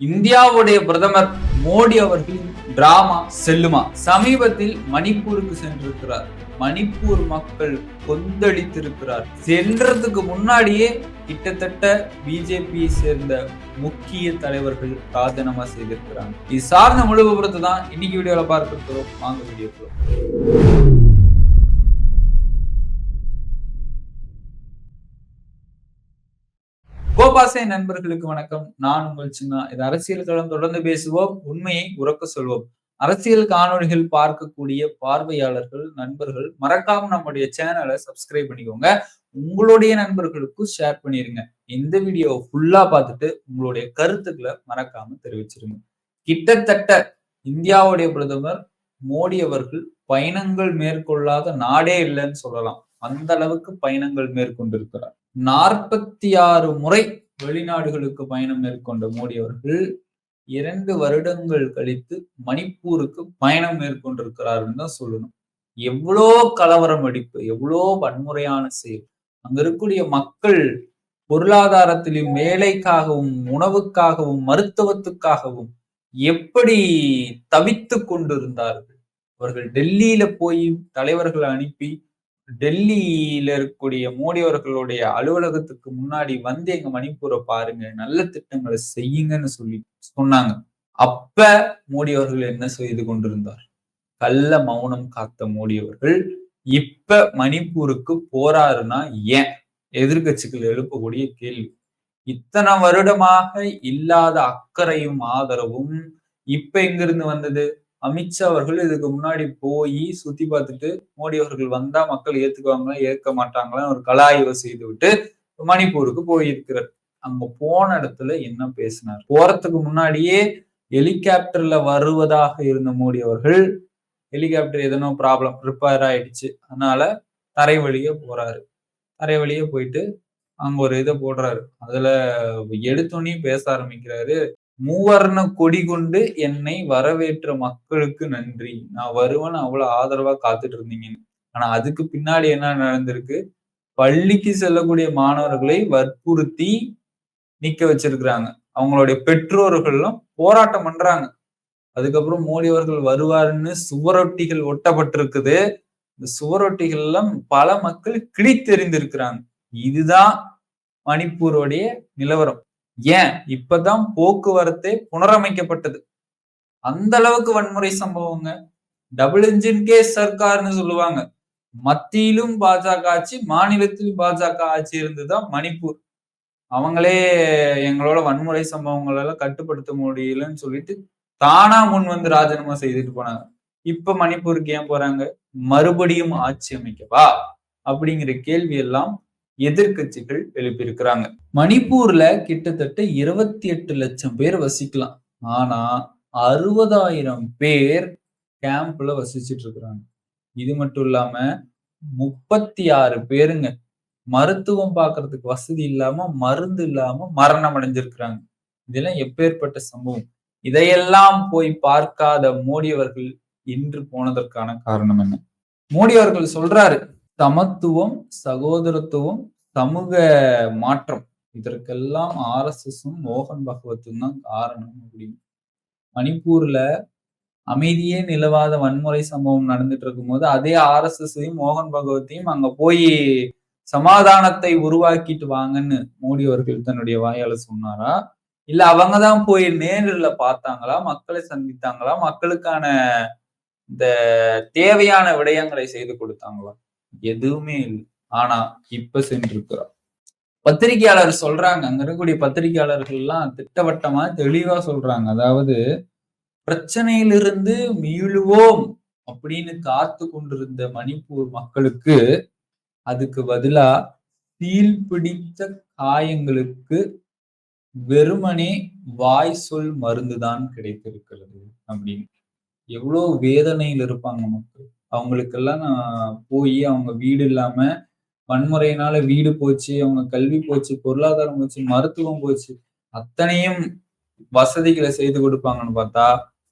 இந்தியாவுடைய பிரதமர் மோடி அவர்களின் டிராமா செல்லுமா. சமீபத்தில் மணிப்பூருக்கு சென்றிருக்கிறார். மணிப்பூர் மக்கள் கொந்தளித்திருக்கிறார். சென்றதுக்கு முன்னாடியே கிட்டத்தட்ட பிஜேபியை சேர்ந்த முக்கிய தலைவர்கள் ராஜினாமா செய்திருக்கிறாங்க. இது சார்ந்த முழு விபரத்தை தான் இன்னைக்கு வீடியோல பார்க்க இருக்கிறோம் வாங்க வீடியோக்குள்ள கோபாசை நண்பர்களுக்கு வணக்கம். நான் உங்கள் சின்ன இது அரசியல் களம் தொடர்ந்து பேசுவோம். உண்மையை உறக்க சொல்வோம். அரசியல் காணொளிகள் பார்க்கக்கூடிய பார்வையாளர்கள் நண்பர்கள் மறக்காம நம்முடைய சேனலை சப்ஸ்கிரைப் பண்ணிக்கோங்க. உங்களுடைய நண்பர்களுக்கும் ஷேர் பண்ணிருங்க. இந்த வீடியோவை ஃபுல்லா பார்த்துட்டு உங்களுடைய கருத்துக்களை மறக்காம தெரிவிச்சிருங்க. கிட்டத்தட்ட இந்தியாவுடைய பிரதமர் மோடி அவர்கள் பயணங்கள் மேற்கொள்ளாத நாடே இல்லைன்னு சொல்லலாம். அந்த அளவுக்கு பயணங்கள் மேற்கொண்டிருக்கிறார். நாற்பத்தி ஆறு முறை வெளிநாடுகளுக்கு பயணம் மேற்கொண்ட மோடி அவர்கள் இரண்டு வருடங்கள் கழித்து மணிப்பூருக்கு பயணம் மேற்கொண்டிருக்கிறாருன்னு தான் சொல்லணும். எவ்வளோ கலவரம் வெடிப்பு எவ்வளோ வன்முறையான செயல். அங்க இருக்கக்கூடிய மக்கள் பொருளாதாரத்திலும் வேலைக்காகவும் உணவுக்காகவும் மருத்துவத்துக்காகவும் எப்படி தவித்து கொண்டிருந்தார்கள்? அவர்கள் டெல்லியில போய் தலைவர்களை அனுப்பி டெல்லியில இருக்கக்கூடிய மோடி அவர்களுடைய அலுவலகத்துக்கு முன்னாடி வந்து எங்க மணிப்பூரை பாருங்க நல்ல திட்டங்களை செய்யுங்கன்னு சொல்லி சொன்னாங்க. அப்ப மோடி அவர்கள் என்ன செய்து கொண்டிருந்தார்? கள்ள மௌனம் காத்த மோடி அவர்கள் இப்ப மணிப்பூருக்கு போறாருன்னா ஏன்? எதிர்கட்சிகள் எழுப்பக்கூடிய கேள்வி. இத்தனை வருடமாக இல்லாத அக்கறையும் ஆதரவும் இப்ப எங்கிருந்து வந்தது? அமித்ஷா அவர்கள் இதுக்கு முன்னாடி போய் சுத்தி பார்த்துட்டு மோடி அவர்கள் வந்தா மக்கள் ஏத்துக்குவாங்களா ஏற்க மாட்டாங்களா ஒரு கலாய்வு செய்து விட்டு மணிப்பூருக்கு போயிருக்கிறார். அங்க போன இடத்துல என்ன பேசினார்? போறதுக்கு முன்னாடியே ஹெலிகாப்டர்ல வருவதாக இருந்த மோடி அவர்கள் ஹெலிகாப்டர் எதனோ ப்ராப்ளம் ரிப்பேர் ஆயிடுச்சு. அதனால தரை வழியே போறாரு. தரை வழியே போயிட்டு அங்க ஒரு இதை போடுறாரு. அதுல எடுத்தோன்னே பேச ஆரம்பிக்கிறாரு. மூவர்ண கொடி கொண்டு என்னை வரவேற்ற மக்களுக்கு நன்றி. நான் வருவேன்னு அவ்வளவு ஆதரவா காத்துட்டு இருந்தீங்கன்னு ஆனா அதுக்கு பின்னாடி என்ன நடந்திருக்கு? பள்ளிக்கு செல்லக்கூடிய மாணவர்களை வற்புறுத்தி நிக்க வச்சிருக்கிறாங்க. அவங்களுடைய பெற்றோர்கள்லாம் போராட்டம் பண்றாங்க. அதுக்கப்புறம் மோடி அவர்கள் வருவாருன்னு சுவரொட்டிகள் ஒட்டப்பட்டிருக்குது. இந்த சுவரொட்டிகள் எல்லாம் பல மக்கள் கிழித்தெறிந்திருக்கிறாங்க. இதுதான் மணிப்பூருடைய நிலவரம். ஏன்? இப்பதான் போக்குவரத்தே புனரமைக்கப்பட்டது. அந்த அளவுக்கு வன்முறை சம்பவங்க. டபுள் இன்ஜின் கேஸ் சர்க்கார்னு சொல்லுவாங்க. மத்தியிலும் பாஜக ஆட்சி மாநிலத்திலும் பாஜக ஆட்சி இருந்துதான் மணிப்பூர். அவங்களே எங்களோட வன்முறை சம்பவங்களெல்லாம் கட்டுப்படுத்த முடியலன்னு சொல்லிட்டு தானா முன் வந்து ராஜினாமா செய்துட்டு போனாங்க. இப்ப மணிப்பூருக்கு ஏன் போறாங்க? மறுபடியும் ஆட்சி அமைக்கவா? அப்படிங்கிற கேள்வி எல்லாம் எதிர்கட்சிகள் எழுப்பியிருக்கிறாங்க. மணிப்பூர்ல கிட்டத்தட்ட இருபத்தி எட்டு லட்சம் பேர் வசிக்கலாம். ஆனா அறுபதாயிரம் பேர் கேம்ப்ல வசிச்சுட்டு இருக்கிறாங்க இது மட்டும் இல்லாம முப்பத்தி ஆறு பேருங்க மருத்துவம் பார்க்கறதுக்கு வசதி இல்லாம மருந்து இல்லாம மரணம் அடைஞ்சிருக்கிறாங்க இதெல்லாம் எப்பேற்பட்ட சம்பவம்? இதையெல்லாம் போய் பார்க்காத மோடி அவர்கள் இன்று போனதற்கான காரணம் என்ன? மோடி அவர்கள் சொல்றாரு சமத்துவம் சகோதரத்துவம் சமூக மாற்றம். இதற்கெல்லாம் ஆர் எஸ் எஸும் மோகன் பகவத்தும் தான் காரணம் அப்படின்னு. மணிப்பூர்ல அமைதியே நிலவாத வன்முறை சம்பவம் நடந்துட்டு இருக்கும்போது அதே ஆர் எஸ் மோகன் பகவத்தையும் அங்க போய் சமாதானத்தை உருவாக்கிட்டு வாங்கன்னு மோடி அவர்கள் தன்னுடைய வாயால சொன்னாரா? இல்ல அவங்கதான் போய் நேரில் பார்த்தாங்களா? மக்களை சந்தித்தாங்களா? மக்களுக்கான இந்த தேவையான விடயங்களை செய்து கொடுத்தாங்களா? எதுவுமே இல்லை. ஆனா இப்ப சென்றிருக்கிறோம் பத்திரிகையாளர் சொல்றாங்க அங்க இருக்கக்கூடிய பத்திரிகையாளர்கள் எல்லாம் திட்டவட்டமா தெளிவா சொல்றாங்க. அதாவது பிரச்சனையிலிருந்து மீளுவோம் அப்படின்னு காத்து கொண்டிருந்த மணிப்பூர் மக்களுக்கு அதுக்கு பதிலா சீல் பிடித்த காயங்களுக்கு வெறுமனே வாய் சொல் மருந்துதான் கிடைத்திருக்கிறது அப்படின்னு. எவ்வளவு வேதனையில் இருப்பாங்க மக்கள். அவங்களுக்கெல்லாம் நான் போய் அவங்க வீடு இல்லாம வன்முறையினால வீடு போச்சு அவங்க கல்வி போச்சு பொருளாதாரம் போச்சு மருத்துவம் போச்சு அத்தனையும் வசதிகளை செய்து கொடுப்பாங்கன்னு பார்த்தா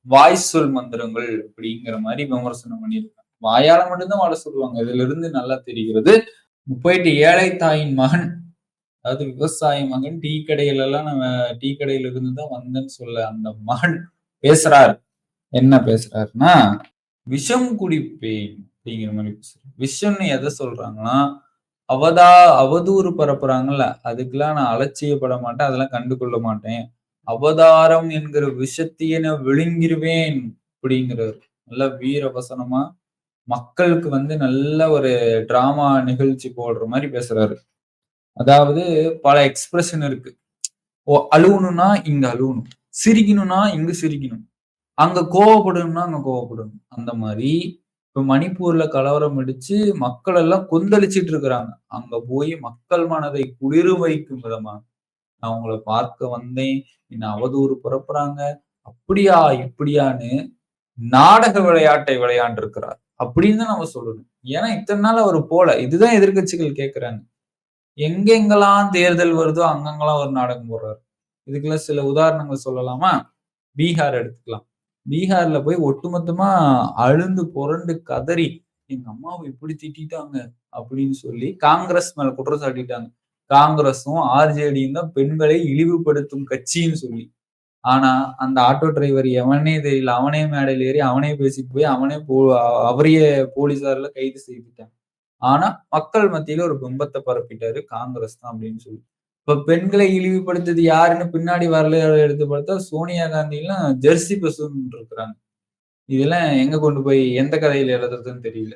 வாய் சொல் மந்திரங்கள் அப்படிங்கிற மாதிரி விமர்சனம் பண்ணியிருக்காங்க. வாயால மட்டும்தான் வாழ சொல்லுவாங்க. இதுல இருந்து நல்லா தெரிகிறது. போயிட்டு ஏழை தாயின் மகன் அதாவது விவசாய மகன் டீ கடையில எல்லாம் நம்ம டீ கடையில இருந்து தான் வந்தேன்னு சொல்ல அந்த மகன் பேசுறாரு. என்ன பேசுறாருன்னா விஷம் குடிப்பேன் அப்படிங்கிற மாதிரி பேசுறேன். விஷம்னு எதை சொல்றாங்கன்னா அவதா அவதூறு பரப்புறாங்கல்ல அதுக்கெல்லாம் நான் அலட்சியப்பட மாட்டேன் அதெல்லாம் கண்டுகொள்ள மாட்டேன். அவதாரம் என்கிற விஷத்தையே நான் விழுங்கிருவேன் அப்படிங்கிறார் நல்ல வீர வசனமா மக்களுக்கு வந்து நல்ல ஒரு டிராமா நிகழ்ச்சி போடுற மாதிரி பேசுறாரு. அதாவது பல எக்ஸ்பிரஷன் இருக்கு. ஓ அழுவணும்னா இங்க அழுவணும். சிரிக்கணும்னா இங்க சிரிக்கணும். அங்க கோவப்படணும்னா அங்க கோவப்படணும் அந்த மாதிரி இப்ப மணிப்பூர்ல கலவரம் அடிச்சு மக்கள் எல்லாம் கொந்தளிச்சிட்டு இருக்கிறாங்க. அங்க போய் மக்கள் மனதை குளிர் வைக்கும் விதமா நான் உங்களை பார்க்க வந்தேன். என்ன அவதூறு புறப்புறாங்க அப்படியா இப்படியான்னு நாடக விளையாட்டை விளையாண்டு இருக்கிறார் அப்படின்னு தான் நம்ம சொல்லணும். ஏன்னா இத்தனை நாள் அவர் போல. இதுதான் எதிர்கட்சிகள் கேட்கிறாங்க எங்கெங்கெல்லாம் தேர்தல் வருதோ அங்கங்கெல்லாம் ஒரு நாடகம் போடுறாரு. இதுக்கெல்லாம் சில உதாரணங்கள் சொல்லலாமா? பீகார் எடுத்துக்கலாம். பீகார்ல போய் ஒட்டுமொத்தமா அழுந்து புரண்டு கதறி எங்க அம்மாவை இப்படி திட்டாங்க அப்படின்னு சொல்லி காங்கிரஸ் மேல குற்றம் சாட்டிட்டாங்க. காங்கிரஸும் ஆர்ஜேடியும் தான் பெண்களை இழிவுபடுத்தும் கட்சின்னு சொல்லி. ஆனா அந்த ஆட்டோ டிரைவர் எவனே தெரியல அவனே மேடையில் ஏறி அவனே பேசிட்டு போய் அவனே போ அவரையே போலீசார்ல கைது செய்துட்டான். ஆனா மக்கள் மத்தியில ஒரு பிம்பத்தை பரப்பிட்டாரு காங்கிரஸ் தான் அப்படின்னு சொல்லி. இப்ப பெண்களை இழிவுபடுத்தது யாருன்னு பின்னாடி வரலாறு எடுத்து பார்த்தா சோனியா காந்திலாம் ஜெர்சி பசுன்னு இருக்கிறாங்க. இதெல்லாம் எங்க கொண்டு போய் எந்த கதையில எழுதுறதுன்னு தெரியல.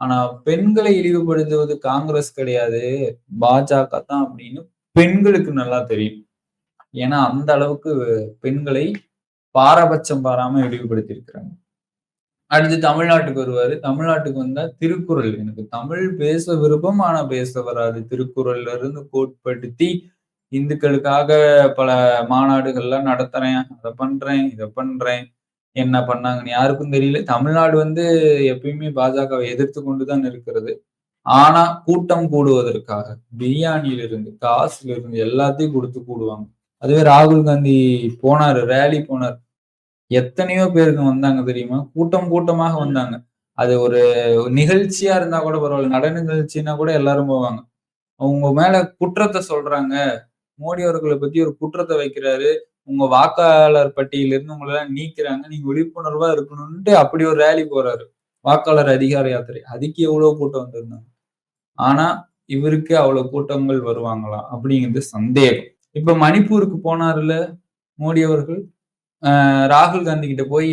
ஆனா பெண்களை இழிவுபடுத்துவது காங்கிரஸ் கிடையாது பாஜக தான் அப்படின்னு பெண்களுக்கு நல்லா தெரியும். ஏன்னா அந்த அளவுக்கு பெண்களை பாரபட்சம் பாராம இழிவுபடுத்தி இருக்கிறாங்க அடுத்து தமிழ்நாட்டுக்கு வருவாரு. தமிழ்நாட்டுக்கு வந்தா திருக்குறள். எனக்கு தமிழ் பேச விருப்பம் ஆனா பேச வராது. திருக்குறள்ல இருந்து கோட்படுத்தி இந்துக்களுக்காக பல மாநாடுகள்லாம் நடத்துறேன். அதை பண்றேன் இதை பண்றேன். என்ன பண்ணாங்கன்னு யாருக்கும் தெரியல. தமிழ்நாடு வந்து எப்பயுமே பாஜகவை எதிர்த்து கொண்டுதான் இருக்கிறது. ஆனா கூட்டம் கூடுவதற்காக பிரியாணியில இருந்து காசுல இருந்து எல்லாத்தையும் கொடுத்து கூடுவாங்க. அதுவே ராகுல் காந்தி போனாரு ரேலி போனார். எத்தனையோ பேருக்கு வந்தாங்க தெரியுமா? கூட்டம் கூட்டமாக வந்தாங்க. அது ஒரு நிகழ்ச்சியா இருந்தா கூட பரவாயில்ல. நட நிகழ்ச்சின்னா கூட எல்லாரும் போவாங்க. அவங்க மேல குற்றத்தை சொல்றாங்க. மோடி அவர்களை பத்தி ஒரு குற்றத்தை வைக்கிறாரு. உங்க வாக்காளர் பட்டியலிருந்து உங்களை எல்லாம் நீக்கிறாங்க. நீங்க விழிப்புணர்வா இருக்கணும்ட்டு அப்படி ஒரு ரேலி போறாரு. வாக்காளர் அதிகார யாத்திரை. அதுக்கு எவ்வளவு கூட்டம் வந்திருந்தாங்க? ஆனா இவருக்கு அவ்வளவு கூட்டங்கள் வருவாங்களா? அப்படிங்கிறது சந்தேகம். இப்ப மணிப்பூருக்கு போனாருல மோடி அவர்கள்? ராகுல் காந்தி கிட்ட போய்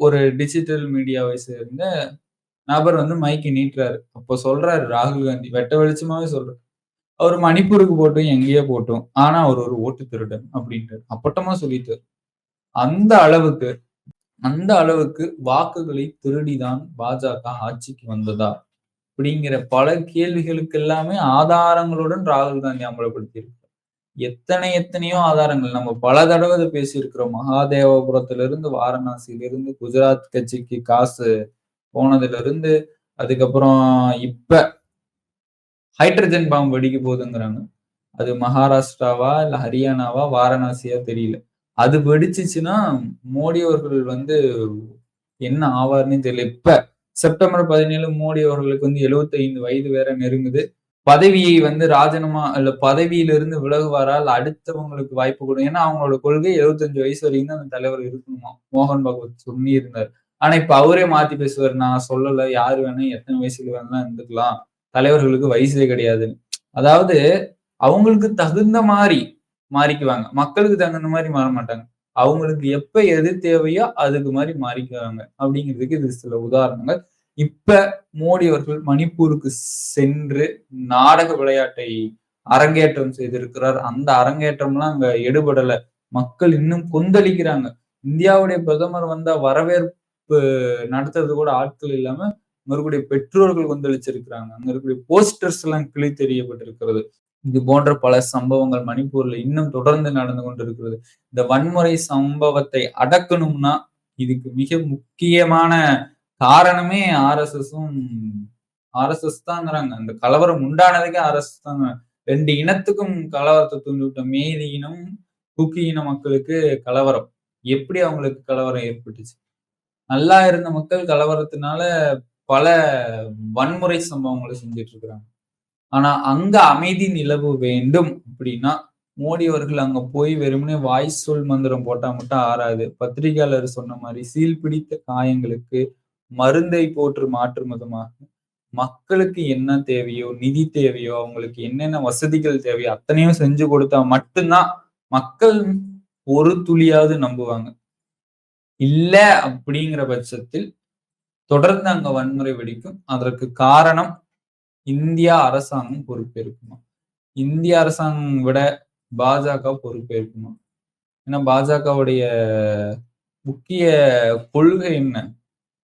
ஒரு டிஜிட்டல் மீடியாவை சேர்ந்த நபர் வந்து மைக்கு நீட்டுறாரு. அப்போ சொல்றாரு ராகுல் காந்தி வெட்ட வெளிச்சமாவே சொல்றாரு. அவர் மணிப்பூருக்கு போட்டும் எங்கேயோ போட்டோம். ஆனா அவர் ஒரு ஓட்டு திருடன் அப்படின்ட்டு அப்பட்டமா சொல்லிட்டார். அந்த அளவுக்கு அந்த அளவுக்கு வாக்குகளை திருடிதான் பாஜக ஆட்சிக்கு வந்ததா? அப்படிங்கிற பல கேள்விகளுக்கு எல்லாமே ஆதாரங்களுடன் ராகுல் காந்தி அமலப்படுத்தி எத்தனை எத்தனையோ ஆதாரங்கள். நம்ம பல தடவை பேசியிருக்கிறோம். மகாதேவபுரத்துல இருந்து குஜராத் கட்சிக்கு காசு போனதுல இருந்து அதுக்கப்புறம் இப்ப ஹைட்ரஜன் பாம்பு வெடிக்க போகுதுங்கிறாங்க. அது மகாராஷ்டிராவா இல்ல ஹரியானாவா வாரணாசியா தெரியல. அது வெடிச்சிச்சுன்னா மோடி அவர்கள் வந்து என்ன ஆவார்னு தெரியல. இப்ப செப்டம்பர் பதினேழு மோடி அவர்களுக்கு வந்து எழுபத்தி ஐந்து வயது வேற நெருங்குது. பதவியை வந்து ராஜினாமா இல்ல பதவியிலிருந்து விலகுவாரால் அடுத்தவங்களுக்கு வாய்ப்பு கொடுக்கும். ஏன்னா அவங்களோட கொள்கை எழுபத்தஞ்சு வயசு வரைக்கும் தான் அந்த தலைவர் இருக்கணுமா? மோகன் பகவத் சொல்லி இருந்தார் ஆனா இப்ப அவரே மாத்தி பேசுவார். நான் சொல்லல யாரு வேணும் எத்தனை வயசுல வேணா இருந்துக்கலாம். தலைவர்களுக்கு வயசே கிடையாதுன்னு அதாவது அவங்களுக்கு தகுந்த மாதிரி மாறிக்குவாங்க. மக்களுக்கு தகுந்த மாதிரி மாற மாட்டாங்க. அவங்களுக்கு எப்ப எது தேவையோ அதுக்கு மாதிரி மாறிக்குவாங்க. அப்படிங்கிறதுக்கு இது சில உதாரணங்கள். இப்ப மோடி அவர்கள் மணிப்பூருக்கு சென்று நாடக விளையாட்டை அரங்கேற்றம் செய்திருக்கிறார். அந்த அரங்கேற்றம்லாம் அங்க எடுபடல. மக்கள் இன்னும் கொந்தளிக்கிறாங்க. இந்தியாவுடைய பிரதமர் வந்த வரவேற்பு நடத்துறது கூட ஆட்கள் இல்லாம மறுபடிய பெற்றோர்கள் கொந்தளிச்சிருக்கிறாங்க. அங்க இருக்கக்கூடிய போஸ்டர்ஸ் எல்லாம் கிளி தெரியப்பட்டிருக்கிறது. இது போன்ற பல சம்பவங்கள் மணிப்பூர்ல இன்னும் தொடர்ந்து நடந்து கொண்டிருக்கிறது. இந்த வன்முறை சம்பவத்தை அடக்கணும்னா இதுக்கு மிக முக்கியமான காரணமே ஆர்எஸ்எஸும் ஆர்எஸ்எஸ் தாங்கிறாங்க. அந்த கலவரம் உண்டானதுக்கே ஆர்எஸ்எஸ் தாங்க ரெண்டு இனத்துக்கும் கலவரத்தை தூண்டிவிட்ட மேதி இனம் குக்கி இன மக்களுக்கு கலவரம். எப்படி அவங்களுக்கு கலவரம் ஏற்பட்டுச்சு? நல்லா இருந்த மக்கள் கலவரத்தினால பல வன்முறை சம்பவங்களை செஞ்சிட்டு இருக்கிறாங்க. ஆனா அங்க அமைதி நிலவு வேண்டும் அப்படின்னா மோடி அவர்கள் அங்க போய் வெறுமனே வாய் சொல் மந்திரம் போட்டா மட்டும் ஆறாது. பத்திரிகையாளர் சொன்ன மாதிரி சீல் பிடித்த காயங்களுக்கு மருந்தை போற்று மாற்று மதமாக மக்களுக்கு என்ன தேவையோ நிதி தேவையோ அவங்களுக்கு என்னென்ன வசதிகள் தேவையோ அத்தனையும் செஞ்சு கொடுத்தா மட்டும்தான் மக்கள் ஒரு துளியாவது நம்புவாங்க. இல்ல அப்படிங்கிற பட்சத்தில் தொடர்ந்து அங்க வன்முறை வெடிக்கும். அதற்கு காரணம் இந்தியா அரசாங்கம் பொறுப்பேற்குமா? இந்திய அரசாங்கம் விட பாஜக பொறுப்பேற்குமா? ஏன்னா பாஜகவுடைய முக்கிய கொள்கை என்ன?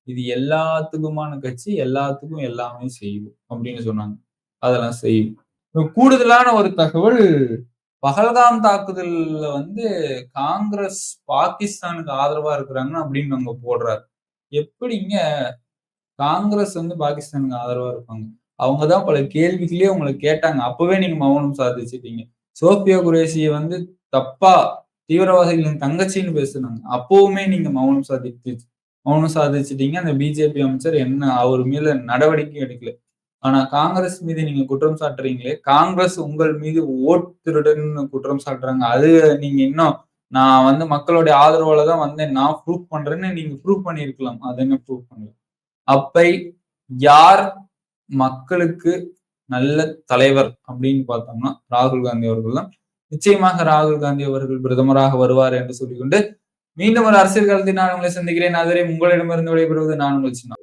இது எல்லாத்துக்குமான கட்சி எல்லாத்துக்கும் எல்லாமே செய்யும் அப்படின்னு சொன்னாங்க. அதெல்லாம் செய்யும். கூடுதலான ஒரு தகவல் பகல்காம் தாக்குதல்ல வந்து காங்கிரஸ் பாகிஸ்தானுக்கு ஆதரவா இருக்கிறாங்க அப்படின்னு அவங்க போடுறாரு. எப்படிங்க காங்கிரஸ் வந்து பாகிஸ்தானுக்கு ஆதரவா இருப்பாங்க? அவங்கதான் பல கேள்விகளே உங்களை கேட்டாங்க. அப்பவே நீங்க மௌனம் சாதிச்சிட்டீங்க. சோபியா குரேசிய வந்து தப்பா தீவிரவாதிகளின் தங்கச்சின்னு பேசுனாங்க. அப்பவுமே நீங்க மௌனம் சாதிச்சு மௌனம் சாதிச்சிட்டீங்க. அந்த பிஜேபி அமைச்சர் என்ன அவர் மேல நடவடிக்கை எடுக்கல. ஆனா காங்கிரஸ் மீது நீங்க குற்றம் சாட்டுறீங்களே காங்கிரஸ் உங்கள் மீது ஓட் திருடன்னு குற்றம் சாட்டுறாங்க. அது நீங்க இன்னும் நான் வந்து மக்களுடைய ஆதரவால தான் வந்தேன். நான் ப்ரூவ் பண்றேன்னு நீங்க ப்ரூவ் பண்ணிருக்கலாம் அது என்ன ப்ரூவ் பண்ணல? அப்பை யார் மக்களுக்கு நல்ல தலைவர் அப்படின்னு பார்த்தோம்னா ராகுல் காந்தி அவர்கள் தான். நிச்சயமாக ராகுல் காந்தி அவர்கள் பிரதமராக வருவார் என்று சொல்லிக்கொண்டு மீண்டும் ஒரு அரசியல் காலத்தில் நான் உங்களை சந்திக்கிறேன். அதுவரை உங்களிடமிருந்து விடைபெறுவது நான் உங்கள் சின்ன